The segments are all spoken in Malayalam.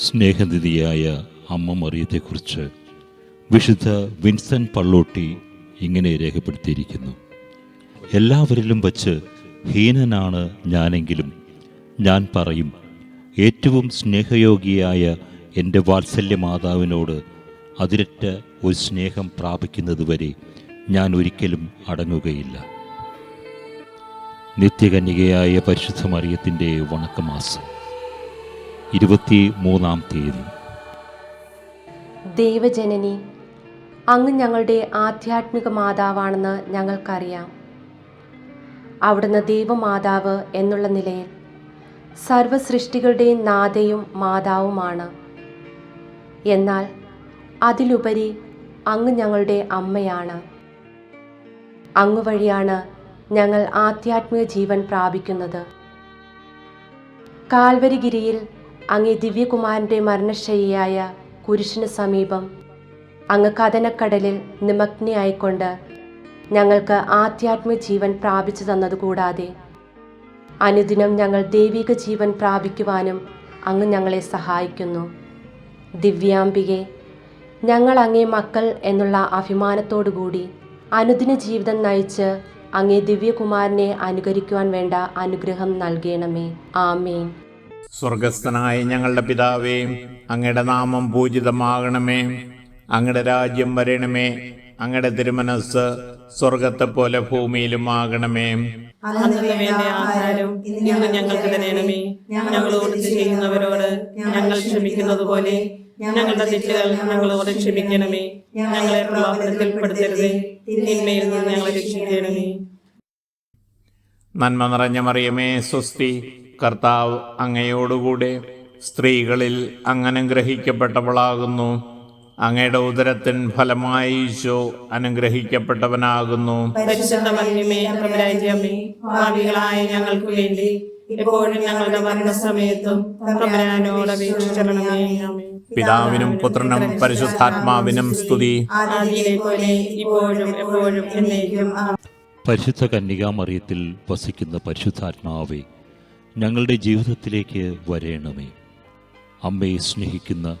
സ്നേഹനിധിയായ അമ്മ മറിയത്തെക്കുറിച്ച് വിശുദ്ധ വിൻസെന്റ് പള്ളോട്ടി ഇങ്ങനെ രേഖപ്പെടുത്തിയിരിക്കുന്നു. എല്ലാവരിലും വച്ച് ഹീനനാണ് ഞാനെങ്കിലും. ഞാൻ പറയും ഏറ്റവും സ്നേഹയോഗിയായ എന്റെ വാത്സല്യ മാതാവിനോട് അതിരറ്റ ഒരു സ്നേഹം പ്രാപിക്കുന്നതുവരെ ഞാൻ ഒരിക്കലും അടങ്ങുകയില്ല. നിത്യകന്യകയായ പരിശുദ്ധ മറിയത്തിന്റെ വണക്കമാസം. ഇരുപത്തി മൂന്നാം തീയതി. ദേവജനനി അങ്ങ് ഞങ്ങളുടെ ആധ്യാത്മിക മാതാവാണെന്ന് ഞങ്ങൾക്കറിയാം. അവിടുന്ന് ദൈവമാതാവ് എന്നുള്ള നിലയിൽ സർവസൃഷ്ടികളുടെയും നാഥയും മാതാവുമാണ്. എന്നാൽ അതിലുപരി അങ്ങ് ഞങ്ങളുടെ അമ്മയാണ്. അങ്ങ് വഴിയാണ് ഞങ്ങൾ ആധ്യാത്മിക ജീവൻ പ്രാപിക്കുന്നത്. കാൽവരിഗിരിയിൽ അങ്ങേ ദിവ്യകുമാരന്റെ മരണശയ്യയായ കുരിശിന് സമീപം അങ്ങ് കഥനക്കടലിൽ നിമഗ്നയായിക്കൊണ്ട് ഞങ്ങൾക്ക് ആധ്യാത്മിക ജീവൻ പ്രാപിച്ചു തന്നതുകൂടാതെ അനുദിനം ഞങ്ങൾ ദൈവിക ജീവൻ പ്രാപിക്കുവാനും അങ്ങ് ഞങ്ങളെ സഹായിക്കുന്നു. ദിവ്യാംബികെ ഞങ്ങൾ അങ്ങേ മക്കൾ എന്നുള്ള അഭിമാനത്തോടുകൂടി അനുദിന ജീവിതം നയിച്ച് അങ്ങേ ദിവ്യകുമാരനെ അനുകരിക്കുവാൻ വേണ്ട അനുഗ്രഹം നൽകണമേ. ആമേൻ. സ്വർഗസ്ഥനായ ഞങ്ങളുടെ പിതാവേ അങ്ങയുടെ നാമം പൂജിതമാകണമേ. അങ്ങയുടെ രാജ്യം വരണമേ. അങ്ങയുടെ തിരുമനസ് സ്വർഗത്തെ പോലെ ഭൂമിയിലും ആകണമേ. ഞങ്ങൾക്ക് തരണമേ. ഞങ്ങളോട് ചെയ്യുന്നവരോട് ഞങ്ങൾ ക്ഷമിക്കുന്നത് പോലെ ഞങ്ങളുടെ തെറ്റുകൾ ഞങ്ങളോട് ക്ഷമിക്കണമേ. ഞങ്ങളെ പ്രലോഭനത്തിൽപ്പെടുത്തരുതേ. തിന്മയിൽ നിന്ന് ഞങ്ങളെ രക്ഷിക്കണമേ. നന്മ നിറഞ്ഞ മറിയമേ സ്വസ്തി. കർത്താവ് അങ്ങയോടുകൂടെ സ്ത്രീകളിൽ അങ്ങനെ ഗ്രഹിക്കപ്പെട്ടവളാകുന്നു അങ്ങയുടെ ഉദരത്തിൻ ഫലമായി ഈശോ അനുഗ്രഹിക്കപ്പെട്ടവനാകുന്നു. ഞങ്ങൾക്ക് വേണ്ടി ഞങ്ങളുടെ മരണസമയത്തും പിതാവിനും പുത്രനും പരിശുദ്ധാത്മാവിനും സ്തുതി. ആദിയിലെ പോലെ ഇപ്പോഴും എപ്പോഴും. പരിശുദ്ധ കന്യകാമറിയത്തിൽ വസിക്കുന്ന പരിശുദ്ധാത്മാവെ ഞങ്ങളുടെ ജീവിതത്തിലേക്ക് വരേണമേ. അമ്മയെ സ്നേഹിക്കുന്ന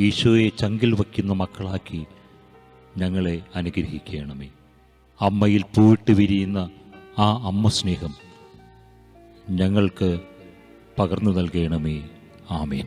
ഈശോയെ ചങ്കിൽ വയ്ക്കുന്ന മക്കളാക്കി ഞങ്ങളെ അനുഗ്രഹിക്കണമേ. അമ്മയിൽ പൂവിട്ട് വിരിയുന്ന ആ അമ്മ സ്നേഹം ഞങ്ങൾക്ക് പകർന്നു നൽകണമേ. ആമേൻ.